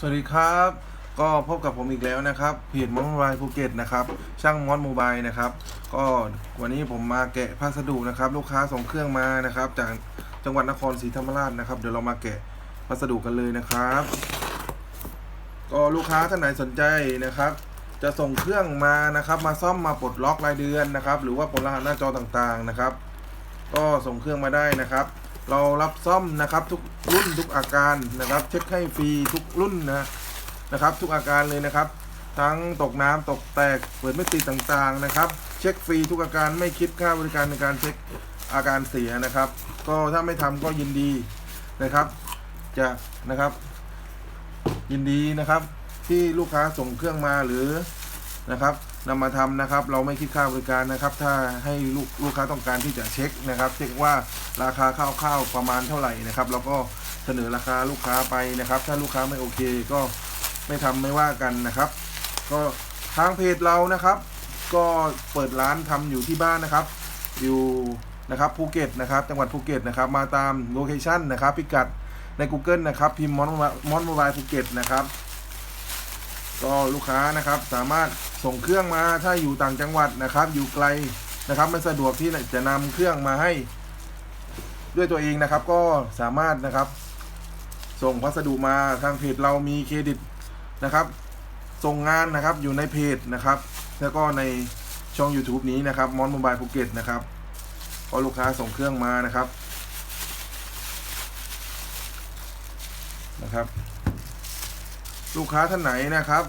สวัสดีครับ ก็พบกับผมอีกแล้วนะครับเพจมอนโมบายภูเก็ตนะครับ ช่างมอนโมบายนะครับ ก็วันนี้ผมมาแกะพัสดุนะครับ ลูกค้าส่งเครื่องมานะครับ จากจังหวัดนครศรีธรรมราชนะครับ เดี๋ยวเรามาแกะพัสดุกันเลยนะครับ ก็ลูกค้าท่านไหนสนใจนะครับ จะส่งเครื่องมานะครับ มาซ่อมมาปลดล็อกรายเดือนนะครับ หรือว่าปลดรหัสหน้าจอต่างๆนะครับ ก็ส่งเครื่องมาได้นะครับ เรารับซ่อมนะครับทุกรุ่นทุกอาการนะครับ เช็คให้ฟรีทุกรุ่นนะนะครับ ทุกอาการเลยนะครับ ทั้งตกน้ำตกแตกเปิดไม่ติดต่างๆนะครับ เช็คฟรีทุกอาการไม่คิดค่าบริการในการเช็คอาการเสียนะครับ ก็ถ้าไม่ทำก็ยินดีนะครับ จะนะครับ ยินดีนะครับที่ลูกค้าส่งเครื่องมาหรือนะครับ นำมาทำนะครับ เราไม่คิดค่าบริการนะครับ ถ้าให้ลูกลูกค้าต้องการที่จะเช็คนะครับ เช็คว่าราคาคร่าวๆประมาณเท่าไหร่นะครับเราก็เสนอราคาลูกค้าไปนะครับ ถ้าลูกค้าไม่โอเคก็ไม่ทำไม่ว่ากันนะครับ ก็ทางเพจเรานะครับ ก็เปิดร้านทำอยู่ที่บ้านนะครับ อยู่นะครับภูเก็ตนะครับ จังหวัดภูเก็ตนะครับ มาตามโลเคชันนะครับ พิกัดใน Google นะครับ พิมพ์มอนมอนโมบายภูเก็ตนะครับ ก็ลูกค้านะครับสามารถ ส่งเครื่องมาถ้าอยู่ต่างจังหวัดนะครับ อยู่ไกลนะครับไม่สะดวกที่จะนำเครื่องมาให้ ด้วยตัวเองนะครับ ก็สามารถนะครับ ส่งพัสดุมาทางเพจเรามีเครดิตนะครับ ส่งงานนะครับอยู่ในเพจนะครับ แล้วก็ในช่อง YouTube นี้นะครับมอนมบายภูเก็ตนะครับก็ลูกค้าส่งเครื่องมานะครับนะครับ ลูกค้าท่านไหนนะครับ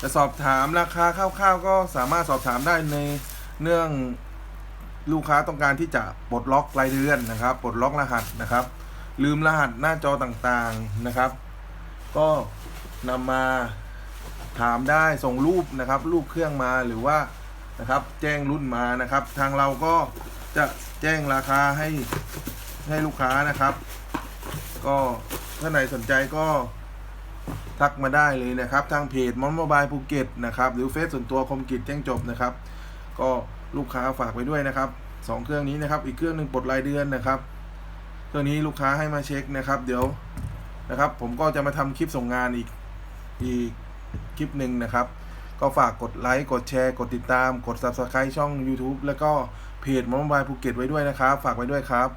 จะสอบถามราคาคร่าวๆก็สามารถสอบถามได้ในเนื่องลูกค้าต้องการที่จะปลดล็อกรายเดือนนะครับ ปลดล็อกรหัสนะครับ ลืมรหัสหน้าจอต่างๆนะครับ ก็นำมาถามได้ส่งรูปนะครับ รูปเครื่องมาหรือว่านะครับ แจ้งรุ่นมานะครับ ทางเราก็จะแจ้งราคาให้ให้ลูกค้านะครับ ก็ถ้าไหนสนใจก็ ทักมาได้เลยนะครับ ทางเพจมอนโมบายภูเก็ตนะครับหรือเฟซส่วนตัวคมกิจแจ้งจบนะครับ ก็ลูกค้าฝากไปด้วยนะครับสองเครื่องนี้นะครับ อีกเครื่องหนึ่งปลดรายเดือนนะครับเครื่องนี้ลูกค้าให้มาเช็คนะครับ เดี๋ยวนะครับ ผมก็จะมาทำคลิปส่งงานอีกอีกคลิปหนึ่งนะครับ ก็ฝากกดไลค์กดแชร์กดติดตาม กด subscribe ช่อง YouTube แล้วก็เพจมอนโมบายภูเก็ตไว้ด้วยนะครับ ฝากไว้ด้วยครับ